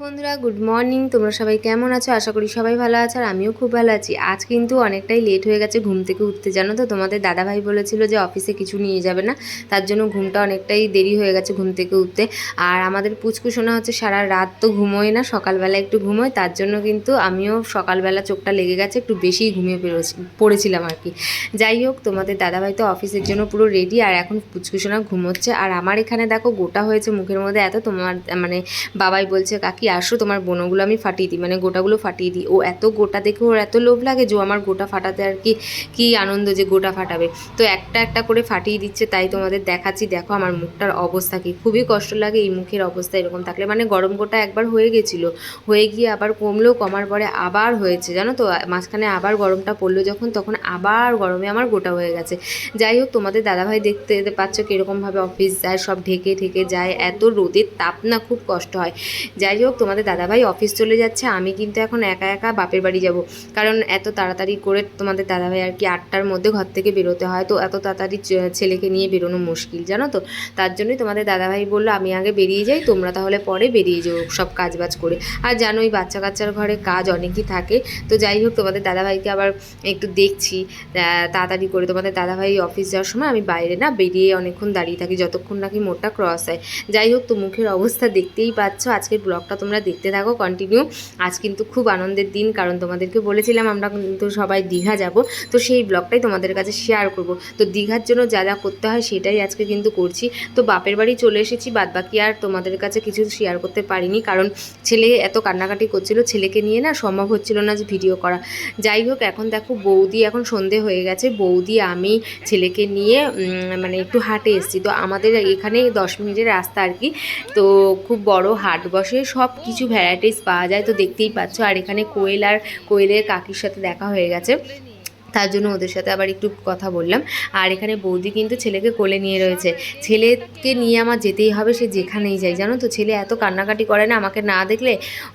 বন্ধুরা good morning তোমরা সবাই কেমন আছো? আশা করি সবাই ভালো আছো আর আমিও খুব ভালো আছি। আজ কিন্তু অনেকটাই লেট হয়ে গেছে ঘুম থেকে উঠতে, জানো তো? তোমাদের দাদাভাই বলেছিল যে অফিসে কিছু নিয়ে যাবে না, তার জন্য ঘুমটা অনেকটাই দেরি হয়ে গেছে ঘুম থেকে উঠতে। আর আমাদের পুচকুশোনা হচ্ছে, সারা রাত তো ঘুমোয় না, সকালবেলা একটু ঘুমোয়, তার জন্য কিন্তু আমিও সকালবেলা চোখটা লেগে গেছে, একটু বেশিই ঘুমিয়ে পেরেছি, পড়েছিলাম আর কি। যাই হোক, তোমাদের দাদাভাই তো অফিসের জন্য পুরো রেডি আর এখন পুচকুশোনা ঘুমোচ্ছে। আর আমার এখানে দেখো, গোটা হয়েছে মুখের মধ্যে এত, তোমার মানে বাবাই বলছে, কাকি আসো তোমার বোনগুলো আমি ফাটিয়ে দিই মানে গোটাগুলো ফাটিয়ে দিই। ও এত গোটা দেখে ওর এত লোভ লাগে যে আমার গোটা ফাটাতে আর কি কি আনন্দ যে গোটা ফাটাবে। তো একটা একটা করে ফাটিয়ে দিচ্ছে, তাই তোমাদের দেখাচ্ছি। দেখো আমার মুখটার অবস্থা কি, খুবই কষ্ট লাগে এই মুখের অবস্থা এরকম থাকলে। মানে গরম গোটা একবার হয়ে গেছিল, হয়ে গিয়ে আবার কমলো, কমার পরে আবার হয়েছে, জানো তো? মাঝখানে আবার গরমটা পড়ল যখন, তখন আবার গরমে আমার গোটা হয়ে গেছে। যাই হোক, তোমাদের দাদাভাই দেখতে পাচ্ছ কীরকমভাবে অফিস যায়, সব ঢেকে ঢেকে যায়। এত রোদের তাপ না, খুব কষ্ট হয়। যাই হোক তোমাদের দাদাভাই অফিস চলে যাচ্ছে, আমি কিন্তু এখন একা একা বাপের বাড়ি যাব। কারণ এত তাড়াতাড়ি করে তোমাদের দাদাভাই আর কি আটটার মধ্যে ঘর থেকে বেরোতে হয়, তো এত তাড়াতাড়ি ছেলেকে নিয়ে বেরোনো মুশকিল, জানো তো? তার জন্যই তোমাদের দাদাভাই বলল, আমি আগে বেরিয়ে যাই, তোমরা তাহলে পরে বেরিয়ে যাও সব কাজ বাজ করে। আর জানোই বাচ্চা কাচ্চার ঘরে কাজ অনেকই থাকে, তো যাই হোক, তোমাদের দাদাভাইকে আবার একটু দেখছি তাড়াতাড়ি করে তোমাদের দাদাভাই অফিস যাওয়ার সময় আমি বাইরে না বেরিয়ে অনেকক্ষণ দাঁড়িয়ে থাকি, যতক্ষণ নাকি মোড়টা ক্রস হয়। যাই হোক, তো মুখের অবস্থা দেখতেই পাচ্ছ, আজকের ব্লগটা তোমরা দেখতে থাকো কন্টিনিউ আজ কিন্তু খুব আনন্দের দিন, কারণ তোমাদেরকে বলেছিলাম আমরা কিন্তু সবাই দীঘা যাব। তো সেই ব্লগটাই তোমাদের কাছে শেয়ার করব। তো দীঘার জন্য যা যা করতে হয় সেটাই আজকে কিন্তু করছি। তো বাপের বাড়ি চলে এসেছি বাদ বাকি আর তোমাদের কাছে কিছু শেয়ার করতে পারিনি, কারণ ছেলে এত কান্নাকাটি করছিল, ছেলেকে নিয়ে না সম্ভব হচ্ছিল না যে ভিডিও করা। যাই হোক, এখন দেখো বৌদি এখন সন্ধে হয়ে গেছে, বৌদি, আমি ছেলেকে নিয়ে মানে একটু হাটে এসেছি। তো আমাদের এখানে দশ মিনিটের রাস্তা আর কি। তো খুব বড় হাট বসে, সব কিছু ভ্যারাইটিস পাওয়া যায়, তো দেখতেই পাচ্ছ। আর এখানে কোয়েল আর কোয়েলের কাকির সাথে দেখা হয়ে গেছে। তার জন্য ওদের সাথে আবার একটু কথা বললাম। আর এখানে বৌদি কিন্তু ছেলেকে কোলে নিয়ে রয়েছে। ছেলেকে নিয়ে আমার যেতেই হবে, সে যেখানেই যায়। জানো তো, ছেলে এত কান্নাকাটি করে না, আমাকে না দেখলে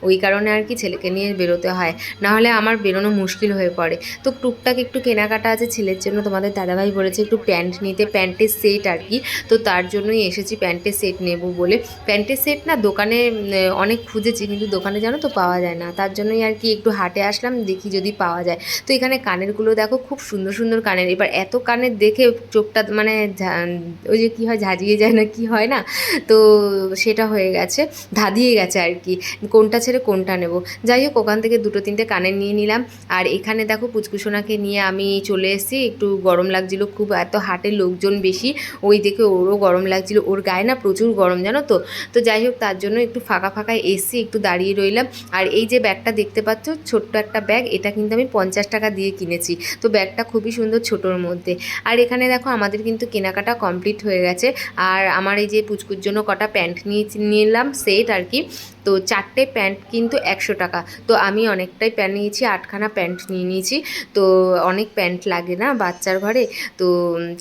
ওই কারণে আর কি ছেলেকে নিয়ে বেরোতে হয়। না হলে আমার বেরোনো মুশকিল হয়ে পড়ে। তো টুকটাক একটু কেনাকাটা আছে ছেলের জন্য, তোমাদের দাদাভাই বলেছে একটু প্যান্ট নিতে, প্যান্টের সেট আর কি। তো তার জন্যই এসেছি প্যান্টের সেট নেব বলে। প্যান্টের সেট না দোকানে অনেক খুঁজেছি, কিন্তু দোকানে জানো তো পাওয়া যায় না। তার জন্যই আর কি একটু হাটে আসলাম, দেখি যদি পাওয়া যায়। তো এখানে কানেরগুলো দেখো খুব সুন্দর সুন্দর কানের। এবার এত কানের দেখে চোখটা মানে ওই যে কী হয়, ঝাঁঝিয়ে যায় না, কি হয় না? তো সেটা হয়ে গেছে, ধাঁধিয়ে গেছে আর কি। কোনটা ছেড়ে কোনটা নেব? যাই হোক, ওখান থেকে দুটো তিনটে কানের নিয়ে নিলাম। আর এখানে দেখো পুচকুসোনাকে নিয়ে আমি চলে এসেছি। একটু গরম লাগছিল, খুব এত হাটের লোকজন বেশি। ওই দেখে ওরও গরম লাগছিল। ওর গায়ে না প্রচুর গরম, জানো তো? তো যাই হোক, তার জন্য একটু ফাঁকা ফাঁকায় এসছি, একটু দাঁড়িয়ে রইলাম। আর এই যে ব্যাগটা দেখতে পাচ্ছ, ছোট্ট একটা ব্যাগ, এটা কিন্তু আমি পঞ্চাশ টাকা দিয়ে কিনেছি। তো ব্যাগটা খুবই সুন্দর ছোটোর মধ্যে। আর এখানে দেখো আমাদের কিন্তু কেনাকাটা কমপ্লিট হয়ে গেছে। আর আমার এই যে পুচকুর জন্য কটা প্যান্ট নিয়ে নিলাম সেট আর কি। তো চারটে প্যান্ট কিন্তু একশো টাকা। তো আমি অনেকটাই প্যান্ট নিয়েছি, আটখানা প্যান্ট নিয়ে নিয়েছি। তো অনেক প্যান্ট লাগে না বাচ্চার ঘরে। তো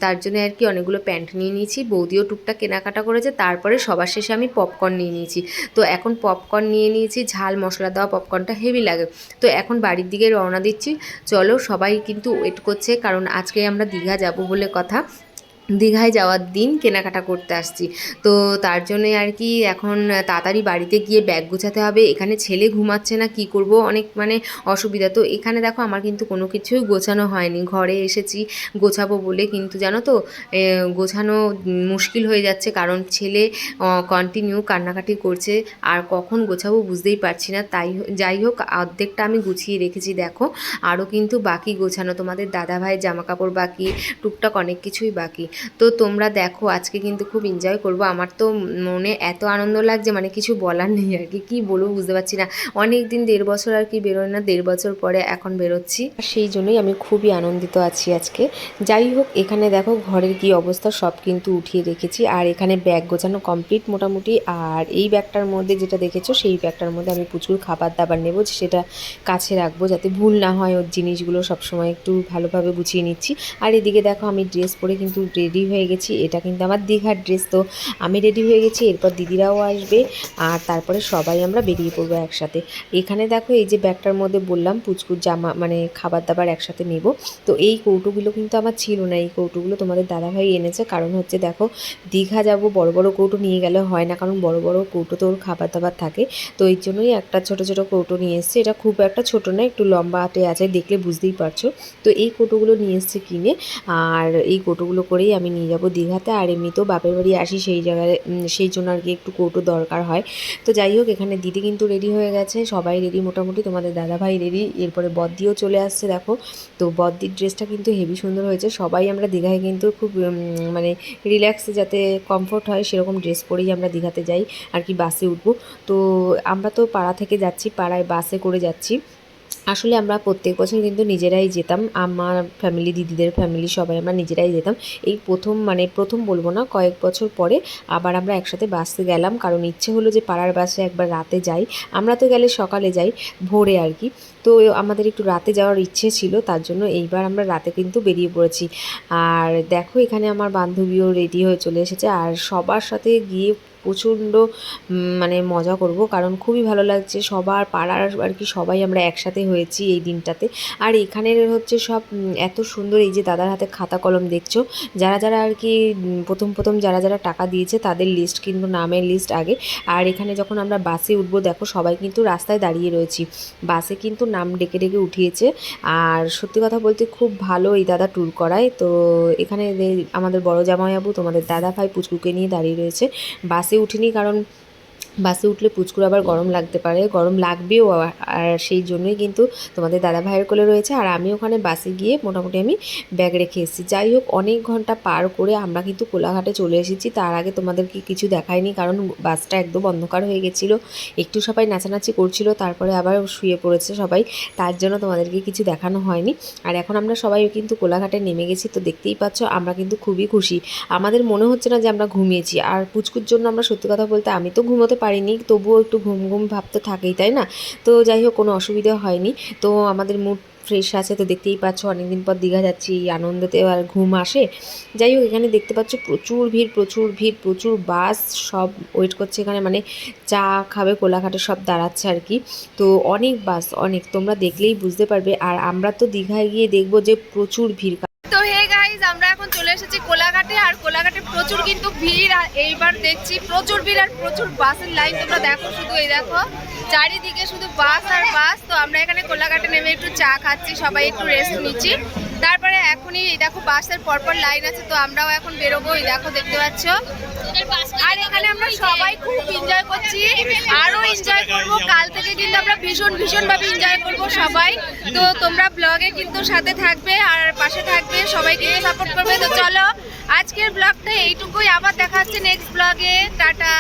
তার জন্য আর কি অনেকগুলো প্যান্ট নিয়ে নিয়েছি। বৌদিও টুকটাক কেনাকাটা করেছে, তারপরে সবার শেষে আমি পপকর্ন নিয়ে নিয়েছি। তো এখন পপকর্ন নিয়ে নিয়েছি, ঝাল মশলা দেওয়া পপকর্নটা হেভি লাগে। তো এখন বাড়ির দিকে রওনা দিচ্ছি। চলো সবাই কিন্তু ওয়েট করছে, কারণ আজকে আমরা দীঘা যাব বলে কথা। দীঘায় যাওয়ার দিন কেনাকাটা করতে আসছি। তো তার জন্যে আর কি এখন তাড়াতাড়ি বাড়িতে গিয়ে ব্যাগ গোছাতে হবে। এখানে ছেলে ঘুমাচ্ছে না, কি করব? অনেক মানে অসুবিধা। তো এখানে দেখো আমার কিন্তু কোনো কিছুই গোছানো হয়নি। ঘরে এসেছি গোছাবো বলে। কিন্তু জানো তো গোছানো মুশকিল হয়ে যাচ্ছে। কারণ ছেলে কন্টিনিউ কান্নাকাটি করছে। আর কখন গোছাবো বুঝতেই পারছি না। তাই যাই হোক, অর্ধেকটা আমি গুছিয়ে রেখেছি। দেখো, আরও কিন্তু বাকি গোছানো। তোমাদের দাদাভাই জামা কাপড় বাকি, টুকটাক অনেক কিছুই বাকি। তো তোমরা দেখো, আজকে কিন্তু খুব এনজয় করব। আমার তো মনে এত আনন্দ লাগছে মানে কিছু বলার নেই আর কি। কী বলব বুঝতে পারছি না। অনেক দিন দেড় বছর আর কি বেরোয় না, দেড় বছর পরে এখন বেরোচ্ছি। আর সেই জন্যই আমি খুবই আনন্দিত আছি আজকে। যাই হোক, এখানে দেখো ঘরের কি অবস্থা, সব কিন্তু উঠিয়ে রেখেছি। আর এখানে ব্যাগ গোছানো কমপ্লিট মোটামুটি। আর এই ব্যাগটার মধ্যে যেটা দেখেছ, সেই ব্যাগটার মধ্যে আমি প্রচুর খাবার দাবার নেব, সেটা কাছে রাখব, যাতে ভুল না হয় ওর জিনিসগুলো সবসময় একটু ভালোভাবে গুছিয়ে নিচ্ছি। আর এদিকে দেখো আমি ড্রেস পরে কিন্তু ড্রেস রেডি হয়ে গেছি। এটা কিন্তু আমার দীঘার ড্রেস তো আমি রেডি হয়ে গেছি, এরপর দিদিরাও আসবে আর তারপরে সবাই আমরা বেরিয়ে পড়ব একসাথে। এখানে দেখো এই যে ব্যাগটার মধ্যে বললাম, পুচকুর জামা মানে খাবার দাবার একসাথে নেব। তো এই কৌটোগুলো কিন্তু আমার ছিল না, এই কৌটোগুলো তোমাদের দাদাভাই এনেছে। কারণ হচ্ছে দেখো, দীঘা যাব, বড় বড় কৌটো নিয়ে গেলে হয় না, কারণ বড় বড় কৌটো তো ওর খাবার দাবার থাকে। তো এই জন্যই একটা ছোট ছোট কৌটো নিয়ে এসেছে। এটা খুব একটা ছোট না, একটু লম্বা হাতে আছে, দেখলে বুঝতেই পারছ। তো এই কৌটোগুলো নিয়ে এসেছে কিনে, আর এই কৌটোগুলো করেই আমি নিয়ে যাব দীঘাতে। আর এমনিতেও বাপের বাড়ি আসি, সেই জায়গায় সেই জন্য আর কি একটু কৌটো দরকার হয়। তো যাই হোক, এখানে দিদি কিন্তু রেডি হয়ে গেছে, সবাই রেডি মোটামুটি, তোমাদের দাদাভাই রেডি এরপরে বদ্দিও চলে আসছে, দেখো। তো বদ্দির ড্রেসটা কিন্তু হেভি সুন্দর হয়েছে। সবাই আমরা দীঘায় কিন্তু খুব মানে রিল্যাক্সে যাতে কমফোর্ট হয়, সেরকম ড্রেস পরেই আমরা দীঘাতে যাই। আর কি বাসে উঠবো। তো আমরা তো পাড়া থেকে যাচ্ছি, পাড়ায় বাসে করে যাচ্ছি। আসলে আমরা প্রত্যেক বছর কিন্তু নিজেরাই যেতাম, আমার ফ্যামিলি দিদিদের ফ্যামিলি সবাই আমরা নিজেরাই যেতাম। এই প্রথম মানে প্রথম বলব না, কয়েক বছর পরে আবার আমরা একসাথে বাসে গেলাম, কারণ ইচ্ছে হলো যে পাড়ার বাসে একবার রাতে যাই। আমরা তো গেলে সকালে যাই, ভোরে আর কি। তো আমাদের একটু রাতে যাওয়ার ইচ্ছে ছিল, তার জন্য এইবার আমরা রাতে কিন্তু বেরিয়ে পড়েছি। আর দেখো এখানে আমার বান্ধবীও রেডি হয়ে চলে এসেছে, আর সবার সাথে গিয়ে প্রচণ্ড মানে মজা করব। কারণ খুবই ভালো লাগছে সবার পাড়ার আর কি সবাই আমরা একসাথে হয়েছি এই দিনটাতে। আর এখানের হচ্ছে সব এত সুন্দর এই যে দাদার হাতে খাতা কলম দেখছ? যারা যারা আর কি প্রথম প্রথম যারা যারা টাকা দিয়েছে তাদের লিস্ট কিন্তু নামের লিস্ট আগে। আর এখানে যখন আমরা বাসে উঠবো দেখো সবাই কিন্তু রাস্তায় দাঁড়িয়ে রয়েছি। বাসে কিন্তু নাম ডেকে ডেকে উঠিয়েছে। আর সত্যি কথা বলতে খুব ভালো এই দাদা ট্যুর করায়। তো এখানে আমাদের বড় জামাইবাবু, তোমাদের দাদা ভাই পুচকুকে নিয়ে দাঁড়িয়ে রয়েছে। বাসে উঠিনি কারণ বাসে উঠলে পুচকুর আবার গরম লাগতে পারে, গরম লাগবেও আর সেই জন্যই কিন্তু তোমাদের দাদা ভাইয়ের কোলে রয়েছে আর আমি ওখানে বাসে গিয়ে মোটামুটি আমি ব্যাগ রেখে এসেছি। যাই হোক, অনেক ঘণ্টা পার করে আমরা কিন্তু কোলাঘাটে চলে এসেছি। তার আগে তোমাদেরকে কিছু দেখায়নি কারণ বাসটা একদম অন্ধকার হয়ে গেছিল, একটু সবাই নাচানাচি করছিল, তারপরে আবার শুয়ে পড়েছে সবাই, তার জন্য তোমাদেরকে কিছু দেখানো হয়নি। আর এখন আমরা সবাই কিন্তু কোলাঘাটে নেমে গেছি, তো দেখতেই পাচ্ছ আমরা কিন্তু খুবই খুশি। আমাদের মনে হচ্ছে না যে আমরা ঘুমিয়েছি, আর পুচকুর জন্য আমরা সত্যি কথা বলতে আমি তো ঘুমোতে পারিনি, তবুও একটু ঘুম ঘুম ভাব তো থাকেই, তাই না? তো যাই হোক, কোনো অসুবিধা হয়নি। তো আমাদের মুড ফ্রেশ আছে, তো দেখতেই পাচ্ছ, অনেকদিন পর দীঘা যাচ্ছি আনন্দতে আর ঘুম আসে। যাই হোক, এখানে দেখতে পাচ্ছ, প্রচুর ভিড় প্রচুর ভিড়, প্রচুর বাস সব ওয়েট করছে এখানে মানে চা খাবে, কোলাঘাটে সব দাঁড়াচ্ছে আর কি। তো অনেক বাস অনেক, তোমরা দেখলেই বুঝতে পারবে। আর আমরা তো দীঘায় গিয়ে দেখব যে প্রচুর ভিড় তো হে গাইজ আমরা এখন চলে এসেছি কোলাঘাটে, আর কোলাঘাটে প্রচুর কিন্তু ভিড়, আর এইবার দেখছি প্রচুর ভিড়, আর প্রচুর বাসের লাইন তোমরা দেখো শুধু এই দেখো। চারিদিকে শুধু বাস আর বাস, তো আমরা এখানে কোলাঘাটে নেমে একটু চা খাচ্ছি, সবাই একটু রেস্ট নিচ্ছি। তারপরে এখনই এই দেখো বাসের পরপর লাইন আছে, তো আমরাও এখন বেরোবো, এই দেখো দেখতে পাচ্ছ। আর এখানে আমরা সবাই খুব এনজয় করছি, আরও এনজয় করব কাল কিন্তু আমরা ভীষণ, ভীষণভাবে এনজয় করব সবাই। তো তোমরা ব্লগে কিন্তু সাথে থাকবে আর পাশে থাকবে সবাই কিন্তু সাপোর্ট করবে। তো চলো, আজকের ব্লগটা এইটুকুই। আবার দেখা হচ্ছে নেক্সট ব্লগে টাটা।